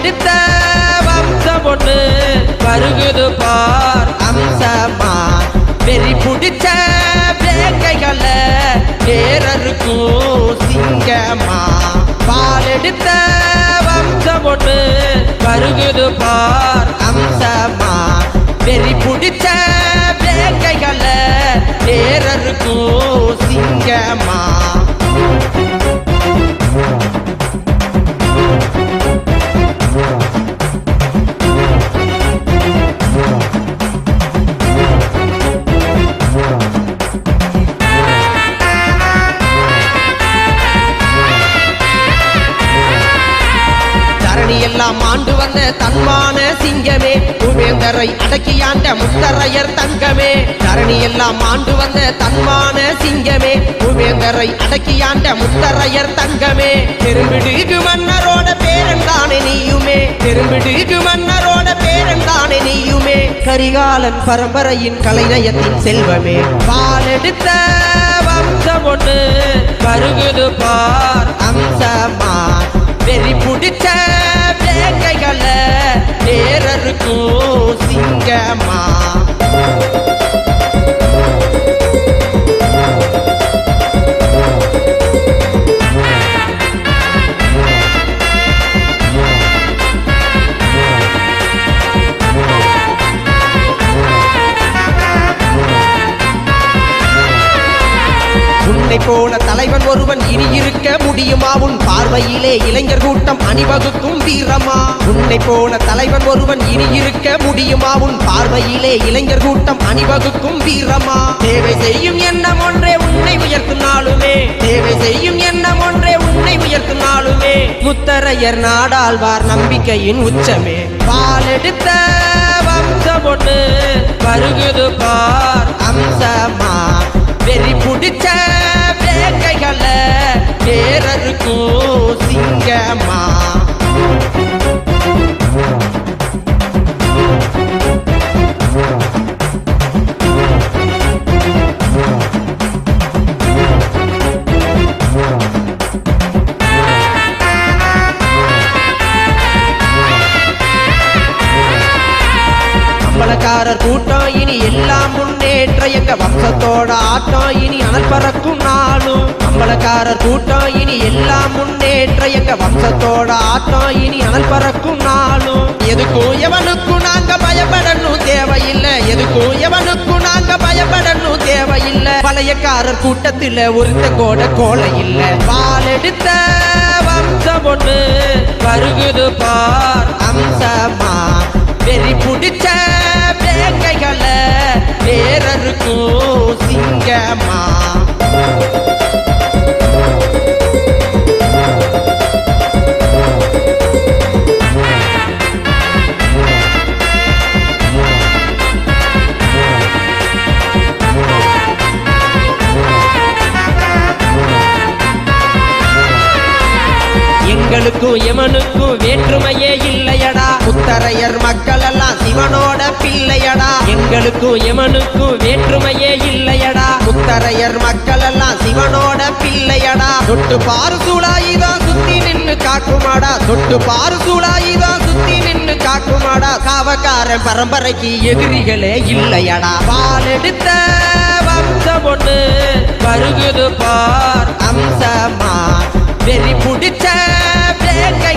எடுத்த வம்சம் ஒண்ணு பருகுது பார் அம்சமா. வெறி பிடிச்ச வேங்கைகள நேரருக்கும் சிங்கமா. பால் எடுத்த வம்சம் ஒண்ணு பருகுது பார் அம்சமா. வெறி பிடிச்ச எல்லாம் ஆண்டு வந்த தன்மான சிங்கமே உபேந்தரை அடக்கியாண்ட முத்தரையர் தங்கமே. தரணி எல்லாம் ஆண்டு வந்த தன்மான சிங்கமே உபேந்தரை அடக்கியாண்ட முத்தரையர் தங்கமே. பெரும்பிடுகு மன்னரோட பேரன்தானே நீயுமே. பெரும்பிடுகு மன்னரோட பேரன்தானே நீயுமே. கரிகாலன் பரம்பரையின் கலைநயத்தின் செல்வமே. பாலெடுத்த வம்சம் ஒன்று வருகுது பார். அம்சமா வெறி பிடிச்ச உன்னை போல தலைவன் ஒருவன் இனி இருக்க முடியுமா? உன் பார்வையிலே இளைஞர் கூட்டம் அணிவகுக்கும் வீரமா? உன்னை போல தலைவன் ஒருவன் இனி இருக்க முடியுமா? உன் பார்வையிலே இளைஞர் கூட்டம் அணிவகுக்கும் வீரமா? தேவை செய்யும் எண்ணம் ஒன்றே உன்னை உயர்த்தும் நாளுமே தேவை செய்யும் எண்ணம் ஒன்றே உன்னை உயர்த்தும் நாளுமே முத்தரையர் நாடாழ்வார் நம்பிக்கையின் உச்சமே. பாலெடுத்த வம்சம் ஒன்று வருகுது பார். அம் அம்பலக்காரர் கூட்டம். இனி எல்லாம் முன்னேற்ற எங்க வம்சத்தோட ஆட்டம். இனி அனற்பறக்கும் நாளும் அம்பலக்காரர் கூட்டம். இனி எல்லாம் முன்னேற்ற எங்க வம்சத்தோட ஆட்டம். இனி அனற்பறக்கும் நாளும். எதுக்கும் எவனுக்கும் நாங்க பயப்படணும்? தேவையில்லை. எதுக்கும் எவனுக்கும் நாங்க பயப்படணும்? தேவையில்லை. பழையக்காரர் கூட்டத்தில் ஒருத்த கோட கோலை இல்லை. பால் எடுத்த வம்சம் ஒன்று வருகுது பா எங்களுக்கும் எமனுக்கும் வேற்றுமையே இல்லையடா. முத்தரையர் மக்கள் எல்லாம் சிவனோட பிள்ளையடா. எங்களுக்கும் எமனுக்கும் வேற்றுமையே இல்லையடா. முத்தரையர் மக்கள் எல்லாம் சிவனோட பிள்ளையடா. தொட்டு பாரு சூழாயிதான் சுத்தி நின்னு காக்குமாடா. தொட்டு பாரு சூழாயிதான் சுத்தி நின்னு காக்குமாடா. காவக்காரன் பரம்பரைக்கு எதிரிகளே இல்லையடா. பால் எடுத்த வம்சம் ஒண்ணு வருகுது பார். அம்சமா வெறி பிடிச்ச வேங்கைகள